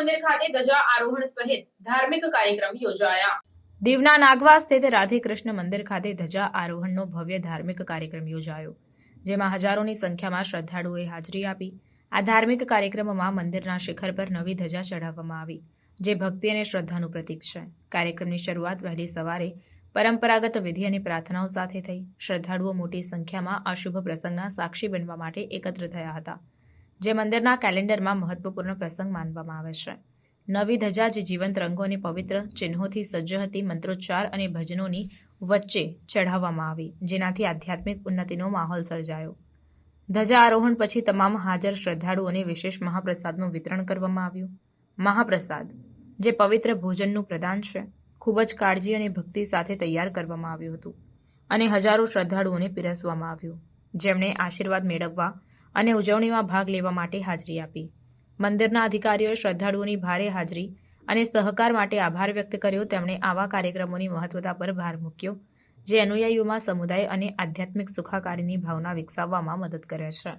મંદિર ખાતે ધજા આરોહણ સહિત ધાર્મિક કાર્યક્રમ યોજાયા. દીવના નાગવા સ્થિત રાધે મંદિર ખાતે ધજા આરોહણનો ભવ્ય ધાર્મિક કાર્યક્રમ યોજાયો, જેમાં હજારોની સંખ્યામાં શ્રદ્ધાળુઓએ હાજરી આપી. આ ધાર્મિક કાર્યક્રમમાં મંદિરના શિખર પર નવી ધજા ચઢાવવામાં આવી, જે ભક્તિ અને શ્રદ્ધાનું પ્રતીક છે. કાર્યક્રમની શરૂઆત વહેલી સવારે પરંપરાગત વિધિ અને પ્રાર્થનાઓ સાથે થઈ. શ્રદ્ધાળુઓ મોટી સંખ્યામાં અશુભ પ્રસંગના સાક્ષી બનવા માટે એકત્ર થયા હતા. જે મંદિરના કેલેન્ડરમાં મહત્વપૂર્ણ પ્રસંગ માનવામાં આવે છે. નવી ધજા જે જીવંત રંગો અને પવિત્ર ચિહ્નોથી સજ્જ હતી મંત્રોચ્ચાર અને ભજનોની વચ્ચે ચઢાવવામાં આવી, જેનાથી આધ્યાત્મિક ઉન્નતિનો માહોલ સર્જાયો. ધજા આરોહણ પછી તમામ હાજર શ્રદ્ધાળુઓને વિશેષ મહાપ્રસાદનું વિતરણ કરવામાં આવ્યું. મહાપ્રસાદ, જે પવિત્ર ભોજનનું પ્રદાન છે, ખૂબ જ કાળજી અને ભક્તિ સાથે તૈયાર કરવામાં આવ્યું હતું અને હજારો શ્રદ્ધાળુઓને પીરસવામાં આવ્યું. જેમણે આશીર્વાદ મેળવવા અને ઉજવણીમાં ભાગ લેવા માટે હાજરી આપી. મંદિરના અધિકારીઓએ શ્રદ્ધાળુઓની ભારે હાજરી અને સહકાર માટે આભાર વ્યક્ત કર્યો. તેમણે આવા કાર્યક્રમોની મહત્વતા પર ભાર મૂક્યો, જે અનુયાયીઓમાં સમુદાય અને આધ્યાત્મિક સુખાકારીની ભાવના વિકસાવવામાં મદદ કરે છે.